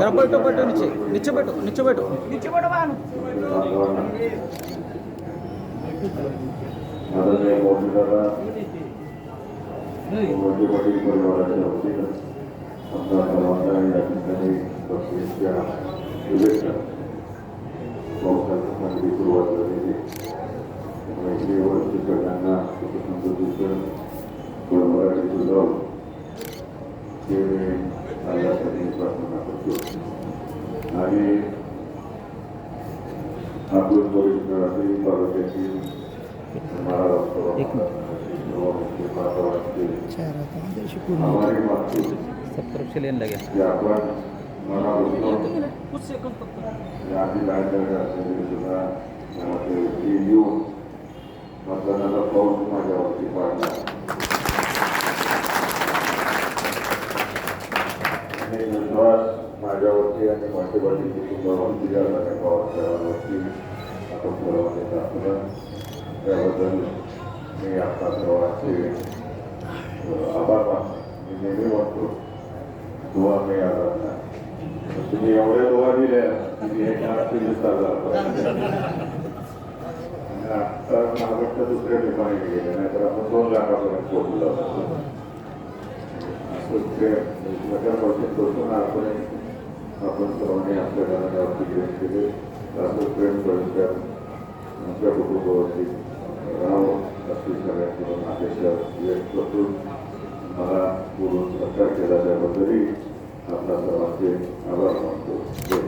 జర పెట్టు పెట్టు నిచ్చి నిచ్చబెట్టు నిచ్చబెట్టు నిచ్చబెట్టు బాను Thank you. बाहर प्रार्थना करतो आणि आपण परिसरातील तालुक्यातील एक हमारी मातृ सब तरफ से लेने आपण मतदानाचा पाऊस माझ्यावरती पाडला विश्वास माझ्यावरती आणि माझ्या बाजू कुटुंबावरती या सगळ्या आपण सर्वांनी दाखवलं त्याबद्दल मी आपला सर्वांचे आभार मानतो. मी नेहमी म्हणतो दुवा मी आभार नाही तुम्ही एवढ्या दुवा दिल्या की हे आठ दिवसात झालं आता महाराष्ट्र दुसऱ्या ठिकाणी गेले नाही तर आपण दोन लाखापर्यंत पोहोचलो म्हणजे एकमेकांपासून बसून आपण आपण सर्वांनी आपल्या घराण्यावरती प्रेम केले असं प्रेम परिसर आमच्या कुटुंबावरती राहावं अशी सगळ्यांकडून अपेक्षा व्यक्त करून मला बोलून सरकार केला त्याबद्दलही आपल्या सर्वांचे आभार मानतो.